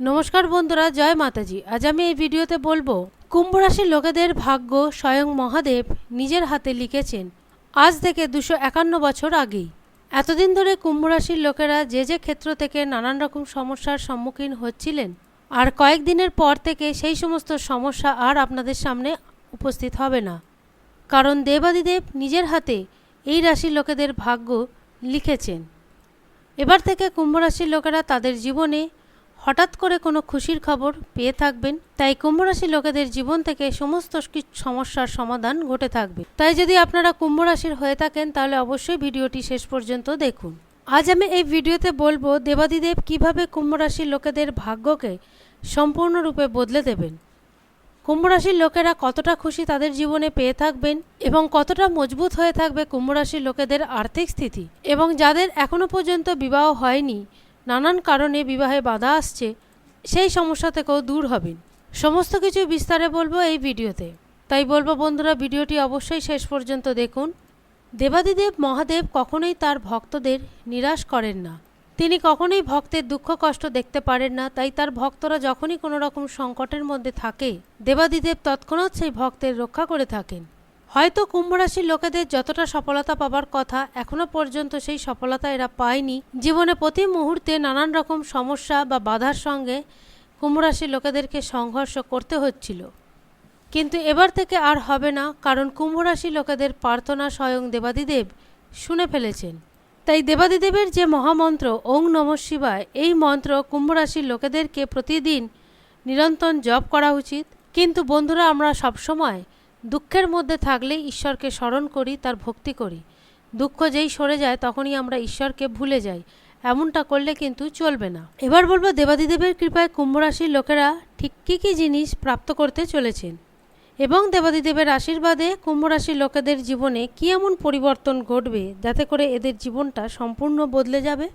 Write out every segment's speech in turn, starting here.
নমস্কার বন্ধুরা, জয় মাতাজি। আজ আমি এই ভিডিওতে বলব, কুম্ভ রাশির লোকেদের ভাগ্য স্বয়ং মহাদেব নিজের হাতে লিখেছেন, আজ থেকে দুশো একান্ন বছর আগেই। এতদিন ধরে কুম্ভ রাশির লোকেরা যে যে ক্ষেত্র থেকে নানান রকম সমস্যার সম্মুখীন হচ্ছিলেন, আর কয়েকদিনের পর থেকে সেই সমস্ত সমস্যা আর আপনাদের সামনে উপস্থিত হবে না। কারণ দেবাদিদেব নিজের হাতে এই রাশির লোকেদের ভাগ্য লিখেছেন। এবার থেকে কুম্ভ রাশির লোকেরা তাদের জীবনে হঠাৎ করে কোনো খুশির খবর পেয়ে থাকবেন, তাই কুম্ভ রাশির লোকেদের জীবন থেকে সমস্ত সমস্যার সমাধান ঘটে থাকবে। তাই যদি আপনারা কুম্ভরাশির হয়ে থাকেন, তাহলে অবশ্যই ভিডিওটি শেষ পর্যন্ত দেখুন। আজ আমি এই ভিডিওতে বলব দেবাদিদেব কীভাবে কুম্ভ রাশির লোকেদের ভাগ্যকে সম্পূর্ণরূপে বদলে দেবেন। কুম্ভ রাশির লোকেরা কতটা খুশি তাদের জীবনে পেয়ে থাকবেন এবং কতটা মজবুত হয়ে থাকবে কুম্ভরাশির লোকেদের আর্থিক স্থিতি। এবং যাদের এখনও পর্যন্ত বিবাহ হয়নি নানান কারণে বিবাহে বাধা আসছে, সেই সমস্যা থেকেও দূর হবেন। সমস্ত কিছু বিস্তারে বলব এই ভিডিওতে। তাই বলব বন্ধুরা, ভিডিওটি অবশ্যই শেষ পর্যন্ত দেখুন। দেবাদিদেব মহাদেব কখনোই তার ভক্তদের নিরাশ করেন না। তিনি কখনোই ভক্তের দুঃখ কষ্ট দেখতে পারেন না, তাই তার ভক্তরা যখনই কোনো রকম সংকটের মধ্যে থাকে, দেবাদিদেব তৎক্ষণাৎ সেই ভক্তের রক্ষা করে থাকেন। হয়তো কুম্ভরাশির লোকেদের যতটা সফলতা পাবার কথা এখনও পর্যন্ত সেই সফলতা এরা পায়নি। জীবনে প্রতি মুহূর্তে নানান রকম সমস্যা বা বাধার সঙ্গে কুম্ভ রাশির লোকেদেরকে সংঘর্ষ করতে হচ্ছিল। কিন্তু এবার থেকে আর হবে না, কারণ কুম্ভ রাশি লোকেদের প্রার্থনা স্বয়ং দেবাদিদেব শুনে ফেলেছেন। তাই দেবাদিদেবের যে মহামন্ত্র, ওং নম শিবায়, এই মন্ত্র কুম্ভরাশির লোকেদেরকে প্রতিদিন নিরন্তর জপ করা উচিত। কিন্তু বন্ধুরা, আমরা সবসময় দুঃখের মধ্যে থাকলে ঈশ্বরকে স্মরণ করি, তার ভক্তি করি। দুঃখ যেই সরে যায়, তখনই আমরা ঈশ্বরকে ভুলে যাই। এমনটা করলে কিন্তু চলবে না। এবার বলব, দেবাদিদেবের কৃপায় কুম্ভ রাশির লোকেরা ঠিক কী কী জিনিস প্রাপ্ত করতে চলেছেন? এবং দেবাদিদেবের আশীর্বাদে কুম্ভ রাশির লোকেদের জীবনে কী এমন পরিবর্তন ঘটবে যাতে করে এদের জীবনটা সম্পূর্ণ বদলে যাবে?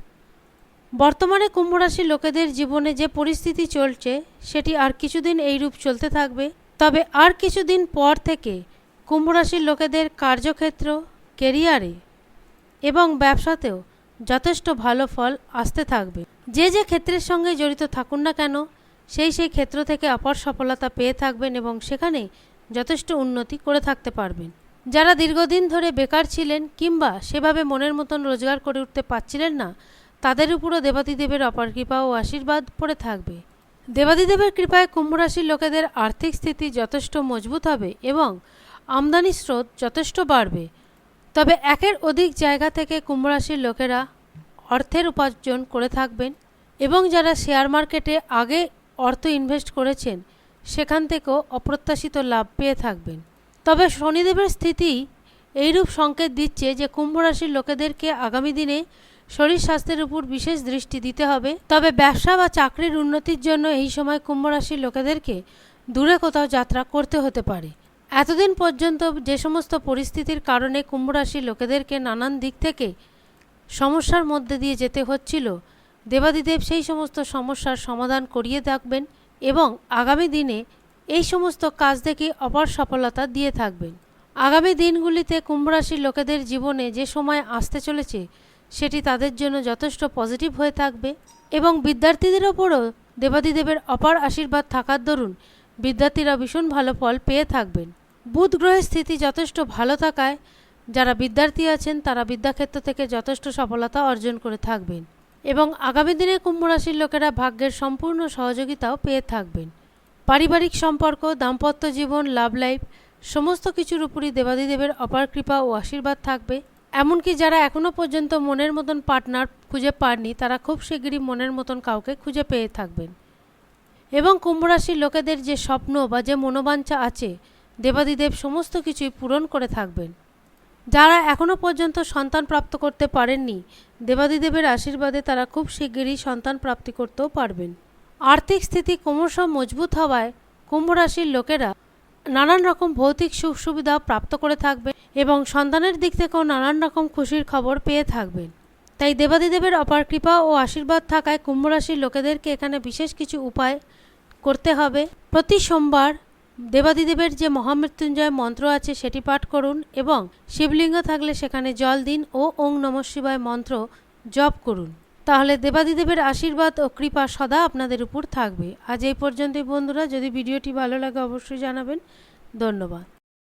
বর্তমানে কুম্ভ রাশির লোকেদের জীবনে যে পরিস্থিতি চলছে, সেটি আর কিছুদিন এইরূপ চলতে থাকবে। তবে আর কিছুদিন পর থেকে কুম্ভ রাশির লোকেদের কার্যক্ষেত্র, কেরিয়ারে এবং ব্যবসাতেও যথেষ্ট ভালো ফল আসতে থাকবে। যে যে ক্ষেত্রের সঙ্গে জড়িত থাকুন না কেন, সেই সেই ক্ষেত্র থেকে অপার সফলতা পেয়ে থাকবেন এবং সেখানে যথেষ্ট উন্নতি করে থাকতে পারবেন। যারা দীর্ঘদিন ধরে বেকার ছিলেন কিংবা সেভাবে মনের মতন রোজগার করে উঠতে পারছিলেন না, তাদের উপরও দেবাদিদেবের অপার কৃপা ও আশীর্বাদ পড়ে থাকবে। দেবাদিদেবের কৃপায় কুম্ভ রাশির লোকেদের আর্থিক স্থিতি যথেষ্ট মজবুত হবে এবং আমদানি স্রোত যথেষ্ট বাড়বে। তবে একের অধিক জায়গা থেকে কুম্ভ রাশির লোকেরা অর্থের উপার্জন করে থাকবেন এবং যারা শেয়ার মার্কেটে আগে অর্থ ইনভেস্ট করেছেন, সেখান থেকেও অপ্রত্যাশিত লাভ পেয়ে থাকবেন। তবে শনিদেবের স্থিতি এইরূপ সংকেত দিচ্ছে যে কুম্ভ রাশির লোকেদেরকে আগামী দিনে শরীর স্বাস্থ্যের উপর বিশেষ দৃষ্টি দিতে হবে। তবে ব্যবসা বা চাকরির উন্নতির জন্য এই সময় কুম্ভ রাশির লোকেদেরকে দূরে কোথাও যাত্রা করতে হতে পারে। এতদিন পর্যন্ত যে সমস্ত পরিস্থিতির কারণে কুম্ভ রাশির লোকেদেরকে নানান দিক থেকে সমস্যার মধ্যে দিয়ে যেতে হচ্ছিল, দেবাদিদেব সেই সমস্ত সমস্যার সমাধান করিয়ে থাকবেন এবং আগামী দিনে এই সমস্ত কাজ থেকে অপার সফলতা দিয়ে থাকবেন। আগামী দিনগুলিতে কুম্ভ রাশির লোকেদের জীবনে যে সময় আসতে চলেছে সেটি তাদের জন্য যথেষ্ট পজিটিভ হয়ে থাকবে। এবং বিদ্যার্থীদের ওপরও দেবাদিদেবের অপার আশীর্বাদ থাকার দরুন বিদ্যার্থীরা ভীষণ ভালো ফল পেয়ে থাকবেন। বুধ গ্রহের স্থিতি যথেষ্ট ভালো থাকায় যারা বিদ্যার্থী আছেন তারা বিদ্যাক্ষেত্র থেকে যথেষ্ট সফলতা অর্জন করে থাকবেন। এবং আগামী দিনে কুম্ভ রাশির লোকেরা ভাগ্যের সম্পূর্ণ সহযোগিতাও পেয়ে থাকবেন। পারিবারিক সম্পর্ক, দাম্পত্য জীবন, লাভ লাইফ, সমস্ত কিছুর উপরই দেবাদিদেবের অপার কৃপা ও আশীর্বাদ থাকবে। এমনকি যারা এখনও পর্যন্ত মনের মতন পার্টনার খুঁজে পাননি, তারা খুব শিগগিরই মনের মতন কাউকে খুঁজে পেয়ে থাকবেন। এবং কুম্ভ রাশির লোকেদের যে স্বপ্ন বা যে মনোবাঞ্ছা আছে, দেবাদিদেব সমস্ত কিছুই পূরণ করে থাকবেন। যারা এখনও পর্যন্ত সন্তান প্রাপ্ত করতে পারেননি, দেবাদিদেবের আশীর্বাদে তারা খুব শিগগিরই সন্তান প্রাপ্তি করতেও পারবেন। আর্থিক স্থিতি ক্রমশ মজবুত হওয়ায় কুম্ভ রাশির লোকেরা নানান রকম ভৌতিক সুখ সুবিধা প্রাপ্ত করে থাকবেন এবং সন্তানের দিক থেকেও নানান রকম খুশির খবর পেয়ে থাকবেন। তাই দেবাদিদেবের অপার কৃপা ও আশীর্বাদ থাকায় কুম্ভ রাশির লোকেদেরকে এখানে বিশেষ কিছু উপায় করতে হবে। প্রতি সোমবার দেবাদিদেবের যে মহামৃত্যুঞ্জয় মন্ত্র আছে সেটি পাঠ করুন এবং শিবলিঙ্গ থাকলে সেখানে জল দিন ও ওং নম শিবায় মন্ত্র জপ করুন। তাহলে দেবাদিদেবের আশীর্বাদ ও কৃপা সদা আপনাদের উপর থাকবে। আজ এই পর্যন্তই বন্ধুরা, যদি ভিডিওটি ভালো লাগে অবশ্যই জানাবেন। ধন্যবাদ।